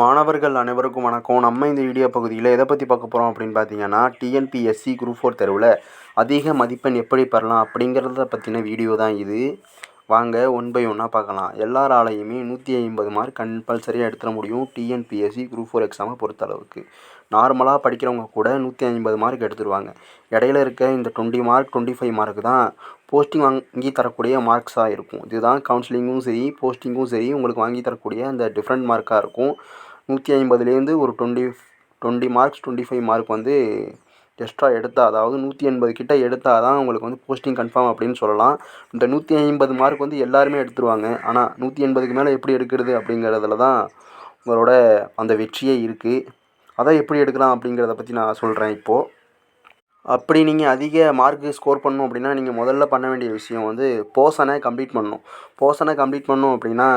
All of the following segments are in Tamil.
மாணவர்கள் அனைவருக்கும் வணக்கம். நம்ம இந்த வீடியோ பகுதியில் எதை பற்றி பார்க்க போகிறோம் அப்படின்னு பார்த்தீங்கன்னா டிஎன்பிஎஸ்சி குரூப் ஃபோர் தெருவில் அதிக மதிப்பெண் எப்படி பெறலாம் அப்படிங்கிறத பற்றின வீடியோ தான் இது. வாங்க ஒன் பை ஒன்னாக பார்க்கலாம். எல்லாராலையுமே நூற்றி ஐம்பது மார்க் கம்பல்சரியாக எடுத்துட முடியும் டிஎன்பிஎஸ்சி குரூப் ஃபோர் எக்ஸாமை பொறுத்தளவுக்கு. நார்மலாக படிக்கிறவங்க கூட நூற்றி ஐம்பது மார்க் எடுத்துருவாங்க. இடையில இருக்க இந்த twenty mark twenty five mark தான் போஸ்டிங் வாங்கி தரக்கூடிய மார்க்ஸாக இருக்கும். இதுதான் கவுன்சிலிங்கும் சரி போஸ்டிங்கும் சரி உங்களுக்கு வாங்கி தரக்கூடிய அந்த டிஃப்ரெண்ட் மார்க்காக இருக்கும். நூற்றி ஐம்பதுலேருந்து ஒரு twenty twenty marks twenty five mark வந்து எக்ஸ்ட்ரா எடுத்தால் அதாவது நூற்றி எண்பது கிட்ட எடுத்தால் தான் உங்களுக்கு வந்து போஸ்டிங் கன்ஃபார்ம் அப்படின்னு சொல்லலாம். இந்த நூற்றி ஐம்பது மார்க் வந்து எல்லாருமே எடுத்துருவாங்க. ஆனால் நூற்றி எண்பதுக்கு மேலே எப்படி எடுக்கிறது அப்படிங்கிறதுல தான் உங்களோட அந்த வெற்றியே இருக்குது அதை எப்படி எடுக்கலாம் அப்படிங்கிறத பற்றி நான் சொல்கிறேன் இப்போது அப்படி நீங்கள் அதிக மார்க்கு ஸ்கோர் பண்ணணும் அப்படின்னா நீங்கள் முதல்ல பண்ண வேண்டிய விஷயம் வந்து போர்ஷனை கம்ப்ளீட் பண்ணணும். போர்ஷனை கம்ப்ளீட் பண்ணணும் அப்படின்னா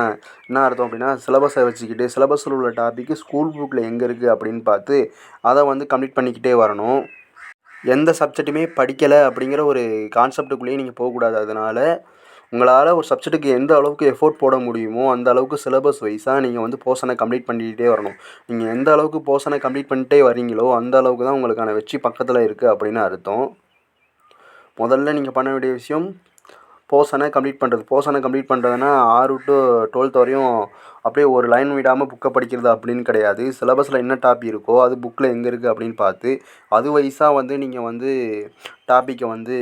என்ன அர்த்தம் அப்படின்னா சிலபஸை வச்சுக்கிட்டு சிலபஸில் உள்ள டாப்பிக்கு ஸ்கூல் புக்கில் எங்கே இருக்குது அப்படின்னு பார்த்து அதை வந்து கம்ப்ளீட் பண்ணிக்கிட்டே வரணும். எந்த சப்ஜெக்ட்டுமே படிக்கலை அப்படிங்கிற ஒரு கான்செப்ட்டுக்குள்ளேயே நீங்கள் போகக்கூடாது. அதனால் உங்களால் ஒரு சப்ஜெக்ட்டுக்கு எந்த அளவுக்கு எஃபோர்ட் போட முடியுமோ அந்த அளவுக்கு சிலபஸ் வைஸாக நீங்கள் வந்து போர்ஷனை கம்ப்ளீட் பண்ணிக்கிட்டே வரணும். நீங்கள் எந்த அளவுக்கு போர்ஷனை கம்ப்ளீட் பண்ணிட்டே வரீங்களோ அந்த அளவுக்கு தான் உங்களுக்கான வெற்றி பக்கத்தில் இருக்குது அப்படின்னு அர்த்தம். முதல்ல நீங்கள் பண்ண வேண்டிய விஷயம் போர்ஷனை கம்ப்ளீட் பண்ணுறது போர்ஷனை கம்ப்ளீட் பண்ணுறதுனா ஆறு டு டுவெல்த் வரையும் அப்படியே ஒரு லைன் விடாமல் புக்கை படிக்கிறது அப்படின்னு கிடையாது. சிலபஸில் என்ன டாபிக் இருக்கோ அது புக்கில் எங்கே இருக்குது அப்படின்னு பார்த்து அது வைஸாக வந்து நீங்கள் வந்து டாப்பிக்கை வந்து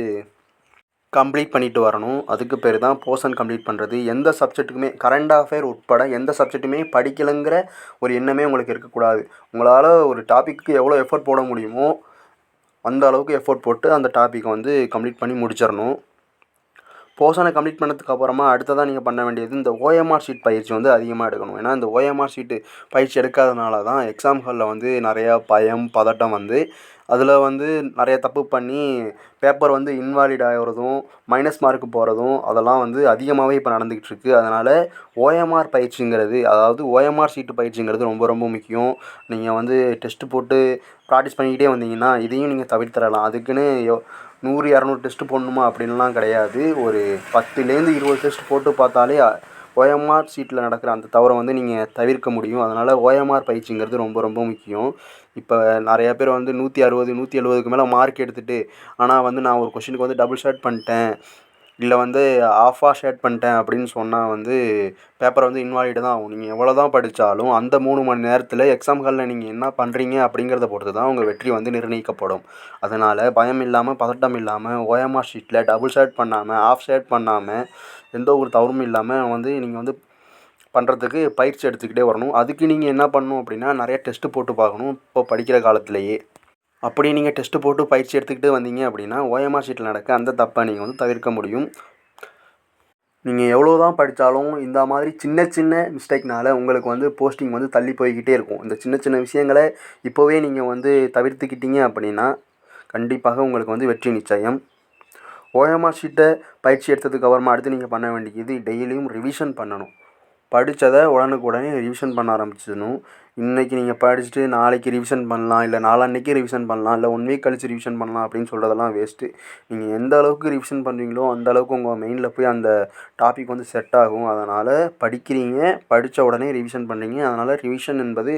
கம்ப்ளீட் பண்ணிட்டு வரணும். அதுக்கு பேர் தான் போர்ஷன் கம்ப்ளீட் பண்ணுறது எந்த சப்ஜெக்ட்டுக்குமே கரண்ட் அஃபேர் உட்பட எந்த சப்ஜெக்ட்டுமே படிக்கலைங்கிற ஒரு எண்ணமே உங்களுக்கு இருக்கக்கூடாது. உங்களால் ஒரு டாப்பிக்கு எவ்வளோ எஃபோர்ட் போட முடியுமோ அந்த அளவுக்கு எஃபோர்ட் போட்டு அந்த டாப்பிக்கை வந்து கம்ப்ளீட் பண்ணி முடிச்சிடணும். போர்ஷனை கம்ப்ளீட் பண்ணதுக்கு அப்புறமா அடுத்ததாக நீங்கள் பண்ண வேண்டியது இந்த ஓஎம்ஆர் ஷீட் பயிற்சி வந்து அதிகமாக எடுக்கணும். ஏன்னா இந்த ஓஎம்ஆர் ஷீட்டு பயிற்சி எடுக்காதனால தான் எக்ஸாம் ஹாலில் வந்து நிறையா பயம் பதட்டம் வந்து அதில் வந்து நிறைய தப்பு பண்ணி பேப்பர் வந்து இன்வாலிட் ஆகிறதும் மைனஸ் மார்க்கு போகிறதும் அதெல்லாம் வந்து அதிகமாகவே இப்போ நடந்துக்கிட்டு இருக்குது அதனால் ஓஎம்ஆர் பயிற்சிங்கிறது அதாவது ஓஎம்ஆர் சீட்டு பயிற்சிங்கிறது ரொம்ப ரொம்ப முக்கியம். நீங்கள் வந்து டெஸ்ட்டு போட்டு ப்ராக்டிஸ் பண்ணிக்கிட்டே வந்தீங்கன்னா இதையும் நீங்கள் தவிர்த்திடலாம். அதுக்குன்னு யோ நூறு இரநூறு டெஸ்ட்டு போடணுமா அப்படின்லாம் கிடையாது. ஒரு பத்துலேருந்து இருபது டெஸ்ட் போட்டு பார்த்தாலே ஓஎம்ஆர் சீட்டில் நடக்கிற அந்த தவறை வந்து நீங்கள் தவிர்க்க முடியும். அதனால் ஓஎம்ஆர் பயிற்சிங்கிறது ரொம்ப ரொம்ப முக்கியம். இப்போ நிறையா பேர் வந்து நூற்றி அறுபது நூற்றி எழுபதுக்கு மேலே மார்க் எடுத்துகிட்டு ஆனால் வந்து நான் ஒரு கொஷினுக்கு வந்து டபுள் ஷார்ட் பண்ணிட்டேன். இல்லை வந்து ஆஃபாக ஷேட் பண்ணிட்டேன் அப்படின்னு சொன்னால் வந்து பேப்பரை வந்து இன்வாலிட் தான் ஆகும். நீங்கள் எவ்வளோ தான் படித்தாலும் அந்த மூணு மணி நேரத்தில் எக்ஸாம் ஹாலில் நீங்கள் என்ன பண்ணுறீங்க அப்படிங்கிறத பொறுத்து தான் உங்கள் வெற்றி வந்து நிர்ணயிக்கப்படும். அதனால் பயம் இல்லாமல் பதட்டம் இல்லாமல் ஓஎம்ஆர் ஷீட்டில் டபுள் ஷேட் பண்ணாமல் ஆஃப் ஷேட் பண்ணாமல் எந்த ஒரு தவறும் இல்லாமல் வந்து நீங்கள் வந்து பண்ணுறதுக்கு பயிற்சி எடுத்துக்கிட்டே வரணும். அதுக்கு நீங்கள் என்ன பண்ணணும் அப்படின்னா நிறைய டெஸ்ட்டு போட்டு பார்க்கணும். இப்போ படிக்கிற காலத்திலேயே. அப்படி நீங்கள் டெஸ்ட்டு போட்டு பயிற்சி எடுத்துக்கிட்டு வந்தீங்க அப்படின்னா ஓஎம்ஆர் ஷீட்டில் நடக்க அந்த தப்பை நீங்கள் வந்து தவிர்க்க முடியும். நீங்கள் எவ்வளோ தான் படித்தாலும் இந்த மாதிரி சின்ன சின்ன மிஸ்டேக்னால் உங்களுக்கு வந்து போஸ்டிங் வந்து தள்ளி போய்கிட்டே இருக்கும். இந்த சின்ன சின்ன விஷயங்களை இப்போவே நீங்கள் வந்து தவிர்த்துக்கிட்டீங்க அப்படின்னா கண்டிப்பாக உங்களுக்கு வந்து வெற்றி நிச்சயம். ஓஎம்ஆர் ஷீட்டை பயிற்சி எடுத்ததுக்கு அப்புறமா அடுத்து நீங்கள் பண்ண வேண்டியது டெய்லியும் ரிவிஷன் பண்ணணும். படித்ததை உடனுக்குடனே ரிவிஷன் பண்ண ஆரம்பிச்சிடணும். இன்றைக்கி நீங்கள் படிச்சுட்டு நாளைக்கு ரிவிஷன் பண்ணலாம் இல்லை நாளான்னைக்கு ரிவிஷன் பண்ணலாம் இல்லை ஒன் வீக் கழிச்சு ரிவிஷன் பண்ணலாம் அப்படின்னு சொல்கிறதெல்லாம் வேஸ்ட்டு நீங்கள் எந்த அளவுக்கு ரிவிஷன் பண்ணுறீங்களோ அந்த அளவுக்கு உங்கள் மெயினில் போய் அந்த டாபிக் வந்து செட் ஆகும். அதனால் படிக்கிறீங்க படித்த உடனே ரிவிஷன் பண்ணுறீங்க அதனால் ரிவிஷன் என்பது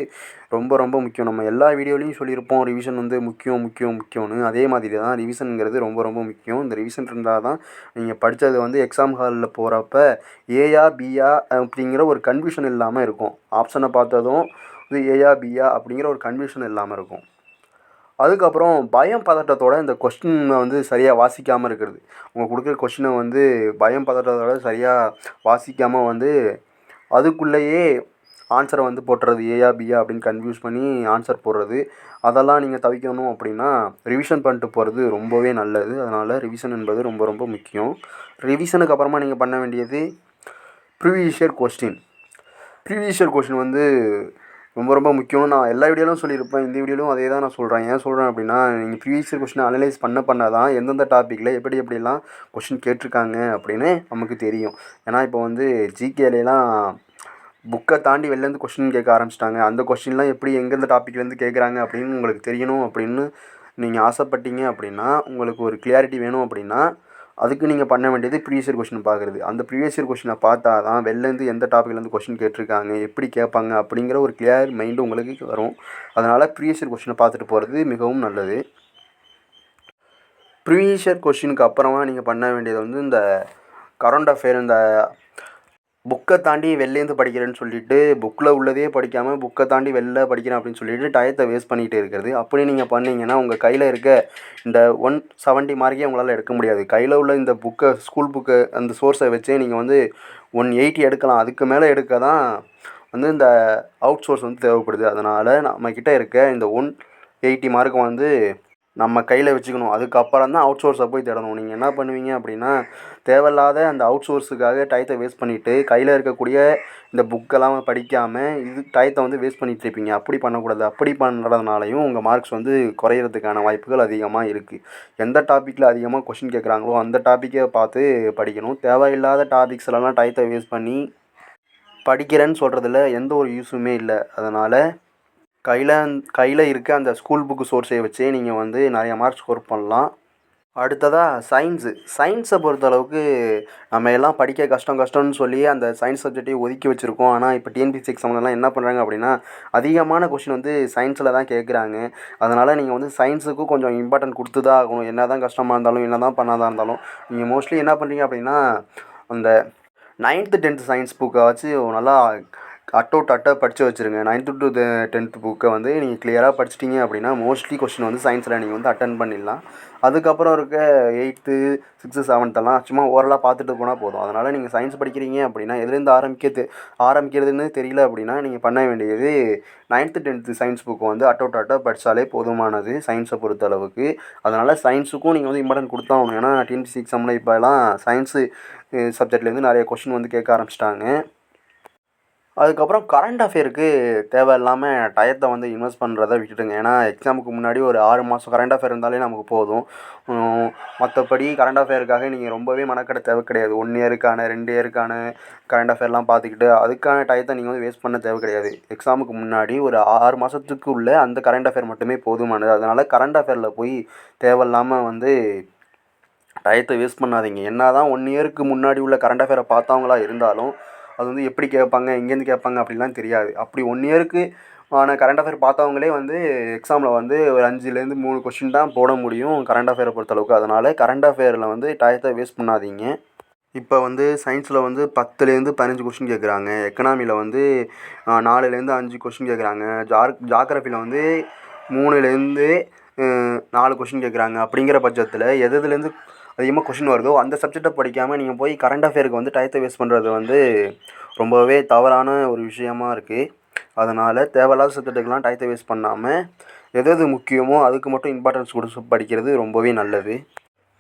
ரொம்ப ரொம்ப முக்கியம். நம்ம எல்லா வீடியோலையும் சொல்லியிருப்போம் ரிவிஷன் வந்து முக்கியம் முக்கியம் முக்கியம்னு. அதே மாதிரி தான் ரிவிஷனுங்கிறது ரொம்ப ரொம்ப முக்கியம். இந்த ரிவிஷன் இருந்தால் தான் நீங்கள் படித்தது வந்து எக்ஸாம் ஹாலில் போகிறப்ப ஏயா பியா அப்படிங்கிற ஒரு கன்ஃபியூஷன் இல்லாமல் இருக்கும். ஆப்ஷனை பார்த்ததும் இது ஏயா பியா அப்படிங்கிற ஒரு கன்ஃபியூஷன் இல்லாமல் இருக்கும். அதுக்கப்புறம் பயம் பதட்டத்தோட இந்த கொஸ்டினை வந்து சரியாக வாசிக்காமல் இருக்கிறது. அவங்க கொடுக்குற கொஸ்டினை வந்து பயம் பதட்டத்தோட சரியாக வாசிக்காமல் வந்து அதுக்குள்ளேயே ஆன்சரை வந்து போட்டுறது ஏயா பியா அப்படின்னு கன்ஃபியூஸ் பண்ணி ஆன்சர் போடுறது. அதெல்லாம் நீங்கள் தவிக்கணும் அப்படின்னா ரிவிஷன் பண்ணிட்டு போகிறது ரொம்பவே நல்லது. அதனால் ரிவிஷன் என்பது ரொம்ப ரொம்ப முக்கியம். ரிவிஷனுக்கு அப்புறமா நீங்கள் பண்ண வேண்டியது previous year question previous year question வந்து ரொம்ப ரொம்ப முக்கியம்னு நான் எல்லா வீடியோலும் சொல்லியிருப்பேன். இந்த வீடியோலும் அதே தான் நான் சொல்கிறேன் ஏன் சொல்கிறேன் அப்படின்னா நீங்கள் ப்ரீவியஸ் இயர் கொஸ்டினை அனலைஸ் பண்ண பண்ண தான் எந்தெந்த டாப்பிக்கில் எப்படி எப்படிலாம் கொஷின் கேட்டிருக்காங்க அப்படின்னு நமக்கு தெரியும். ஏன்னா இப்போ வந்து ஜிகேலாம் புக்கை தாண்டி வெளிலேருந்து கொஷின் கேட்க ஆரம்பிச்சிட்டாங்க. அந்த கொஷின்லாம் எப்படி எந்தெந்த டாப்பிக்லேருந்து கேட்குறாங்க அப்படின்னு உங்களுக்கு தெரியணும் அப்படின்னு நீங்கள் ஆசைப்பட்டீங்க அப்படின்னா உங்களுக்கு ஒரு கிளியாரிட்டி வேணும் அப்படின்னா அதுக்கு நீங்கள் பண்ண வேண்டியது ப்ரீவியஸ் இயர் கொஷின் பார்க்குறது அந்த ப்ரீவியஸ் இயர் கொஷினை பார்த்தா தான் வெளிலேருந்து எந்த டாப்பிக்லேருந்து கொஷின் கேட்டிருக்காங்க எப்படி கேட்பாங்க அப்படிங்கிற ஒரு கிளியர் மைண்டு உங்களுக்கு வரும். அதனால் ப்ரீவியஸ் இயர் கொஷினை பார்த்துட்டு போகிறது மிகவும் நல்லது. ப்ரீவியஸ் இயர் கொஷினுக்கு அப்புறமா நீங்கள் பண்ண வேண்டியது வந்து இந்த கரண்ட் அஃபேர் இந்த புக்கை தாண்டி வெளிலேருந்து படிக்கிறேன்னு சொல்லிட்டு புக்கில் உள்ளதே படிக்காமல் புக்கை தாண்டி வெளில படிக்கிறேன் அப்படின்னு சொல்லிட்டு டயத்தை வேஸ்ட் பண்ணிகிட்டு இருக்கிறது. அப்படி நீங்கள் பண்ணீங்கன்னா உங்கள் கையில் இருக்க இந்த ஒன் செவன்ட்டி மார்க்கே உங்களால் எடுக்க முடியாது. கையில் உள்ள இந்த புக்கை ஸ்கூல் புக்கை அந்த சோர்ஸை வச்சே நீங்கள் வந்து ஒன் எயிட்டி எடுக்கலாம். அதுக்கு மேலே எடுக்க தான் வந்து இந்த அவுட் சோர்ஸ் வந்து தேவைப்படுது. அதனால் நம்மக்கிட்ட இருக்க இந்த ஒன் எயிட்டி மார்க்கை வந்து நம்ம கையில் வச்சுக்கணும். அதுக்கப்புறம் தான் அவுட் சோர்ஸை போய் தேடணும். நீங்கள் என்ன பண்ணுவீங்க அப்படின்னா தேவையில்லாத அந்த அவுட் சோர்ஸுக்காக டயத்தை வேஸ்ட் பண்ணிவிட்டு கையில் இருக்கக்கூடிய இந்த புக்கெல்லாம் படிக்காமல் இது டயத்தை வந்து வேஸ்ட் பண்ணிகிட்டு இருப்பீங்க. அப்படி பண்ணக்கூடாது. அப்படி பண்ணுறதுனாலையும் உங்கள் மார்க்ஸ் வந்து குறையிறதுக்கான வாய்ப்புகள் அதிகமாக இருக்குது எந்த டாப்பிக்கில் அதிகமாக கொஷின் கேட்குறாங்களோ அந்த டாப்பிக்கை பார்த்து படிக்கணும். தேவையில்லாத டாபிக்ஸ்லலாம் டயத்தை வேஸ்ட் பண்ணி படிக்கிறேன்னு சொல்கிறதுல எந்த ஒரு யூஸுமே இல்லை. அதனால் கையில் கையில் இருக்க அந்த ஸ்கூல் புக்கு சோர்ஸை வச்சே நீங்கள் வந்து நிறைய மார்க் ஸ்கோர் பண்ணலாம். அடுத்ததாக சயின்ஸு சயின்ஸை பொறுத்தளவுக்கு நம்ம எல்லாம் படிக்க கஷ்டம் கஷ்டம்னு சொல்லி அந்த சயின்ஸ் சப்ஜெக்டையும் ஒதுக்கி வச்சுருக்கோம். ஆனால் இப்போ டிஎன்பிசி எக்ஸாம்லாம் என்ன பண்ணுறாங்க அப்படின்னா அதிகமான கொஷின் வந்து சயின்ஸில் தான் கேட்குறாங்க அதனால் நீங்கள் வந்து சயின்ஸுக்கும் கொஞ்சம் இம்பார்ட்டன்ட் கொடுத்து தான் ஆகணும். என்ன தான் கஷ்டமாக இருந்தாலும் என்ன தான் பண்ணாதான் இருந்தாலும் நீங்கள் மோஸ்ட்லி என்ன பண்ணுறீங்க அப்படின்னா அந்த நைன்த்து டென்த்து சயின்ஸ் புக்கை வச்சு நல்லா அட் அவுட் அட்டாக படித்து வச்சுருங்க. நைன்த்து டு டென்த்து புக்கை வந்து நீங்கள் கிளியராக படிச்சிட்டிங்க அப்படின்னா மோஸ்ட்லி கொஸ்டின் வந்து சயின்ஸில் நீங்கள் வந்து அட்டன் பண்ணிடலாம். அதுக்கப்புறம் இருக்க எயித்து சிக்ஸ்த்து செவன்த்தெல்லாம் சும்மா ஓரலாக பார்த்துட்டு போனால் போதும். அதனால் நீங்கள் சயின்ஸ் படிக்கிறீங்க அப்படின்னா எதுலேருந்து ஆரம்பிக்கிறது ஆரம்பிக்கிறதுன்னு தெரியல அப்படின்னா நீங்கள் பண்ண வேண்டியது நைன்த்து டென்த்து சயின்ஸ் புக்கு வந்து அட் அவுட் அட்டாக படித்தாலே போதுமானது சயின்ஸை பொறுத்த அளவுக்கு. அதனால் சயின்ஸுக்கும் நீங்கள் வந்து இம்பார்ட்டன்ட் கொடுத்தாகணும் ஏன்னா டிஎன்பிசி எக்ஸாமில் இப்போலாம் சயின்ஸு சப்ஜெக்ட்லேருந்து நிறைய கொஷின் வந்து கேட்க ஆரம்பிச்சிட்டாங்க. அதுக்கப்புறம் கரண்ட் அஃபேருக்கு தேவையில்லாமல் டயத்தை வந்து இன்வெஸ்ட் பண்ணுறத விட்டுடுங்க. ஏன்னா எக்ஸாமுக்கு முன்னாடி ஒரு ஆறு மாதம் கரண்ட் அஃபேர் இருந்தாலே நமக்கு போதும். மற்றபடி கரண்ட் அஃபேருக்காக நீங்கள் ரொம்பவே மனக்கட தேவை கிடையாது. ஒன் இயருக்கான ரெண்டு இயருக்கான கரண்ட் அஃபேர்லாம் பார்த்துக்கிட்டு அதுக்கான டயத்தை நீங்கள் வந்து வேஸ்ட் பண்ண தேவை கிடையாது. எக்ஸாமுக்கு முன்னாடி ஒரு ஆறு மாதத்துக்கு உள்ள அந்த கரண்ட் அஃபேர் மட்டுமே போதுமானது. அதனால் கரண்ட் அஃபேரில் போய் தேவையில்லாமல் வந்து டயத்தை வேஸ்ட் பண்ணாதீங்க. என்ன தான் ஒன் இயருக்கு முன்னாடி உள்ள கரண்ட் அஃபேரை பார்த்தவங்களா இருந்தாலும் அது வந்து எப்படி கேட்பாங்க எங்கேருந்து கேட்பாங்க அப்படிலாம் தெரியாது. அப்படி ஒன் இயருக்கு ஆன கரண்ட் அஃபேர் பார்த்தவங்களே வந்து எக்ஸாமில் வந்து ஒரு அஞ்சுலேருந்து மூணு கொஷின் தான் போட முடியும் கரண்ட் அஃபேரை பொறுத்தளவுக்கு அதனால் கரண்ட் அஃபேரில் வந்து டயத்தை வேஸ்ட் பண்ணாதீங்க. இப்போ வந்து சயின்ஸில் வந்து பத்துலேருந்து பதினஞ்சு கொஷின் கேட்குறாங்க. எக்கனாமியில் வந்து நாலுலேருந்து அஞ்சு கொஷின் கேட்குறாங்க. ஜார் ஜாக்ரஃபியில் வந்து மூணுலேருந்து நாலு கொஷின் கேட்குறாங்க. அப்படிங்கிற பட்சத்தில் எதுலேருந்து அதிகமாக கொஷின் வருதோ அந்த சப்ஜெக்டை படிக்காமல் நீங்கள் போய் கரண்ட் அஃபேருக்கு வந்து டயத்தை வேஸ்ட் பண்ணுறது வந்து ரொம்பவே தவறான ஒரு விஷயமா இருக்குது அதனால் தேவையில்லாத சப்ஜெக்ட்டுக்கெலாம் டயத்தை வேஸ்ட் பண்ணாமல் எது எது முக்கியமோ அதுக்கு மட்டும் இம்பார்ட்டன்ஸ் கொடுத்து படிக்கிறது ரொம்பவே நல்லது.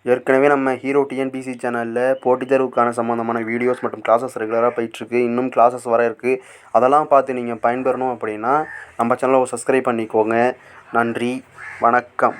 ஏற்கனவே நம்ம ஹீரோ டிஎன்பிசி சேனலில் போட்டித் தேர்வுக்கான சம்மந்தமான வீடியோஸ் மற்றும் கிளாஸஸ் ரெகுலராக போயிட்டுருக்கு. இன்னும் கிளாஸஸ் வர இருக்குது அதெல்லாம் பார்த்து நீங்கள் பயன்பெறணும் அப்படின்னா நம்ம சேனலை சப்ஸ்கிரைப் பண்ணிக்கோங்க. நன்றி. வணக்கம்.